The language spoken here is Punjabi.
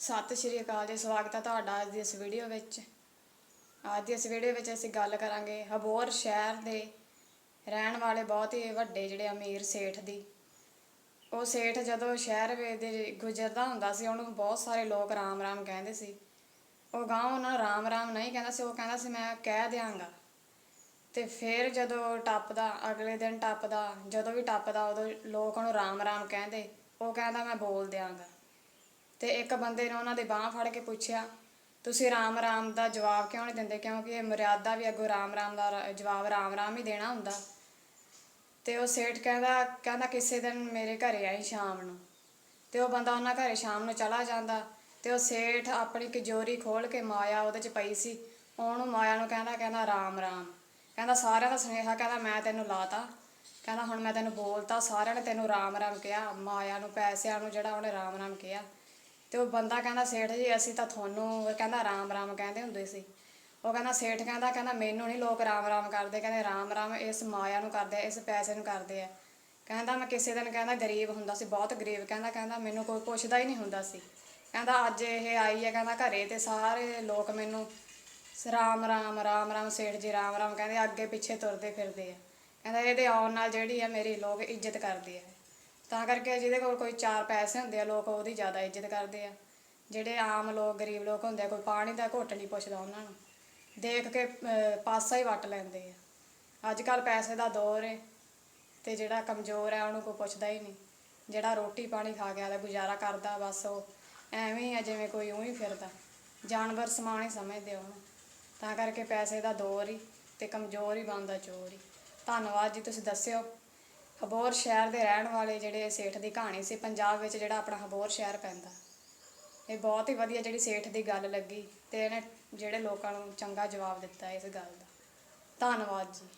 ਸਤਿ ਸ਼੍ਰੀ ਅਕਾਲ ਜੀ, ਸਵਾਗਤ ਹੈ ਤੁਹਾਡਾ ਅੱਜ ਦੀ ਇਸ ਵੀਡੀਓ ਵਿੱਚ। ਅੱਜ ਦੀ ਇਸ ਵੀਡੀਓ ਵਿੱਚ ਅਸੀਂ ਗੱਲ ਕਰਾਂਗੇ ਹਬੋਰ ਸ਼ਹਿਰ ਦੇ ਰਹਿਣ ਵਾਲੇ ਬਹੁਤ ਹੀ ਵੱਡੇ ਜਿਹੜੇ ਅਮੀਰ ਸੇਠ ਦੀ। ਉਹ ਸੇਠ ਜਦੋਂ ਸ਼ਹਿਰ ਦੇ ਗੁਜ਼ਰਦਾ ਹੁੰਦਾ ਸੀ, ਉਹਨੂੰ ਬਹੁਤ ਸਾਰੇ ਲੋਕ ਰਾਮ ਰਾਮ ਕਹਿੰਦੇ ਸੀ। ਉਹ ਗਾਂ ਉਹਨਾਂ ਨੂੰ ਰਾਮ ਰਾਮ ਨਹੀਂ ਕਹਿੰਦਾ ਸੀ, ਉਹ ਕਹਿੰਦਾ ਸੀ, ਮੈਂ ਕਹਿ ਦਿਆਂਗਾ। ਤੇ ਫਿਰ ਜਦੋਂ ਟੱਪਦਾ, ਅਗਲੇ ਦਿਨ ਟੱਪਦਾ, ਜਦੋਂ ਵੀ ਟੱਪਦਾ, ਉਦੋਂ ਲੋਕ ਉਹਨੂੰ ਰਾਮ ਰਾਮ ਕਹਿੰਦੇ, ਉਹ ਕਹਿੰਦਾ, ਮੈਂ ਬੋਲ ਦਿਆਂਗਾ। ਤੇ ਇੱਕ ਬੰਦੇ ਨੇ ਉਹਨਾਂ ਦੇ ਬਾਹ ਫੜ ਕੇ ਪੁੱਛਿਆ, ਤੁਸੀਂ ਰਾਮ ਰਾਮ ਦਾ ਜਵਾਬ ਕਿਉਂ ਨਹੀਂ ਦਿੰਦੇ? ਕਿਉਂਕਿ ਇਹ ਮਰਿਆਦਾ ਵੀ ਅੱਗੋਂ ਰਾਮ ਰਾਮ ਦਾ ਰ- ਜਵਾਬ ਰਾਮ ਰਾਮ ਹੀ ਦੇਣਾ ਹੁੰਦਾ। ਤੇ ਉਹ ਸੇਠ ਕਹਿੰਦਾ ਕਹਿੰਦਾ ਕਿਸੇ ਦਿਨ ਮੇਰੇ ਘਰੇ ਆਈ ਸ਼ਾਮ ਨੂੰ। ਤੇ ਉਹ ਬੰਦਾ ਉਹਨਾਂ ਘਰੇ ਸ਼ਾਮ ਨੂੰ ਚਲਾ ਜਾਂਦਾ ਤੇ ਉਹ ਸੇਠ ਆਪਣੀ ਕਜੋਰੀ ਖੋਲ ਕੇ ਮਾਇਆ ਉਹਦੇ ਚ ਪਈ ਸੀ। ਉਹਨੂੰ ਮਾਇਆ ਨੂੰ ਕਹਿੰਦਾ ਕਹਿੰਦਾ ਰਾਮ ਰਾਮ। ਕਹਿੰਦਾ, ਸਾਰਿਆਂ ਦਾ ਸੁਨੇਹਾ ਕਹਿੰਦਾ, ਮੈਂ ਤੈਨੂੰ ਲਾਤਾ। ਕਹਿੰਦਾ, ਹੁਣ ਮੈਂ ਤੈਨੂੰ ਬੋਲਤਾ, ਸਾਰਿਆਂ ਨੇ ਤੈਨੂੰ ਰਾਮ ਰਾਮ ਕਿਹਾ। ਮਾਇਆ ਨੂੰ, ਪੈਸਿਆਂ ਨੂੰ ਜਿਹੜਾ ਉਹਨੇ ਰਾਮ ਰਾਮ ਕਿਹਾ। ਤੇ ਉਹ ਬੰਦਾ ਕਹਿੰਦਾ, ਸੇਠ ਜੀ, ਅਸੀਂ ਤਾਂ ਤੁਹਾਨੂੰ ਕਹਿੰਦਾ, ਰਾਮ ਰਾਮ ਕਹਿੰਦੇ ਹੁੰਦੇ ਸੀ। ਉਹ ਕਹਿੰਦਾ, ਸੇਠ ਕਹਿੰਦਾ ਕਹਿੰਦਾ, ਮੈਨੂੰ ਨਹੀਂ ਲੋਕ ਰਾਮ ਰਾਮ ਕਰਦੇ, ਕਹਿੰਦੇ, ਰਾਮ ਰਾਮ ਇਸ ਮਾਇਆ ਨੂੰ ਕਰਦੇ ਆ ਇਸ ਪੈਸੇ ਨੂੰ ਕਰਦੇ ਆ। ਕਹਿੰਦਾ, ਮੈਂ ਕਿਸੇ ਦਿਨ ਕਹਿੰਦਾ, ਗਰੀਬ ਹੁੰਦਾ ਸੀ, ਬਹੁਤ ਗਰੀਬ, ਕਹਿੰਦਾ ਕਹਿੰਦਾ, ਮੈਨੂੰ ਕੋਈ ਪੁੱਛਦਾ ਹੀ ਨਹੀਂ ਹੁੰਦਾ ਸੀ। ਕਹਿੰਦਾ, ਅੱਜ ਇਹ ਆਈ ਹੈ, ਕਹਿੰਦਾ, ਘਰੇ ਤੇ ਸਾਰੇ ਲੋਕ ਮੈਨੂੰ ਰਾਮ ਰਾਮ ਰਾਮ ਰਾਮ, ਸੇਠ ਜੀ, ਰਾਮ ਰਾਮ ਕਹਿੰਦੇ, ਅੱਗੇ ਪਿੱਛੇ ਤੁਰਦੇ ਫਿਰਦੇ ਆ। ਕਹਿੰਦਾ, ਇਹਦੇ ਆਉਣ ਨਾਲ ਜਿਹੜੀ ਆ, ਮੇਰੀ ਲੋਕ ਇੱਜ਼ਤ ਕਰਦੇ ਆ। ਤਾਂ ਕਰਕੇ ਜਿਹਦੇ ਕੋਲ ਕੋਈ ਚਾਰ ਪੈਸੇ ਹੁੰਦੇ ਆ, ਲੋਕ ਉਹਦੀ ਜ਼ਿਆਦਾ ਇੱਜ਼ਤ ਕਰਦੇ ਆ। ਜਿਹੜੇ ਆਮ ਲੋਕ, ਗਰੀਬ ਲੋਕ ਹੁੰਦੇ ਆ, ਕੋਈ ਪਾਣੀ ਦਾ ਘੁੱਟ ਨਹੀਂ ਪੁੱਛਦਾ ਉਹਨਾਂ ਨੂੰ। ਦੇਖ ਕੇ ਪਾਸਾ ਹੀ ਵੱਟ ਲੈਂਦੇ ਆ। ਅੱਜ ਕੱਲ ਪੈਸੇ ਦਾ ਦੌਰ ਏ, ਤੇ ਜਿਹੜਾ ਕਮਜ਼ੋਰ ਹੈ ਉਹਨੂੰ ਕੋਈ ਪੁੱਛਦਾ ਹੀ ਨਹੀਂ। ਜਿਹੜਾ ਰੋਟੀ ਪਾਣੀ ਖਾ ਕੇ ਤੇ ਗੁਜ਼ਾਰਾ ਕਰਦਾ, ਬਸ ਉਹ ਐਵੇਂ ਹੀ ਆ, ਜਿਵੇਂ ਕੋਈ ਉਹੀ ਫਿਰਦਾ। ਜਾਨਵਰ ਸਮਾਨ ਹੀ ਸਮਝਦੇ ਉਹਨੂੰ। ਤਾਂ ਕਰਕੇ ਪੈਸੇ ਦਾ ਦੌਰ ਹੀ ਤੇ ਕਮਜ਼ੋਰ ਹੀ ਬਣਦਾ ਚੋਰ ਹੀ। ਧੰਨਵਾਦ ਜੀ, ਤੁਸੀਂ ਦੱਸਿਓ। ਹਬੋਰ ਸ਼ਹਿਰ ਦੇ ਰਹਿਣ ਵਾਲੇ ਜਿਹੜੇ ਸੇਠ ਦੀ ਕਹਾਣੀ ਸੀ, ਪੰਜਾਬ ਵਿੱਚ ਜਿਹੜਾ ਆਪਣਾ ਹਬੋਰ ਸ਼ਹਿਰ ਪੈਂਦਾ। ਇਹ ਬਹੁਤ ਹੀ ਵਧੀਆ ਜਿਹੜੀ ਸੇਠ ਦੀ ਗੱਲ ਲੱਗੀ ਤੇ ਇਹਨੇ ਜਿਹੜੇ ਲੋਕਾਂ ਨੂੰ ਚੰਗਾ ਜਵਾਬ ਦਿੱਤਾ ਇਸ ਗੱਲ ਦਾ। ਧੰਨਵਾਦ ਜੀ।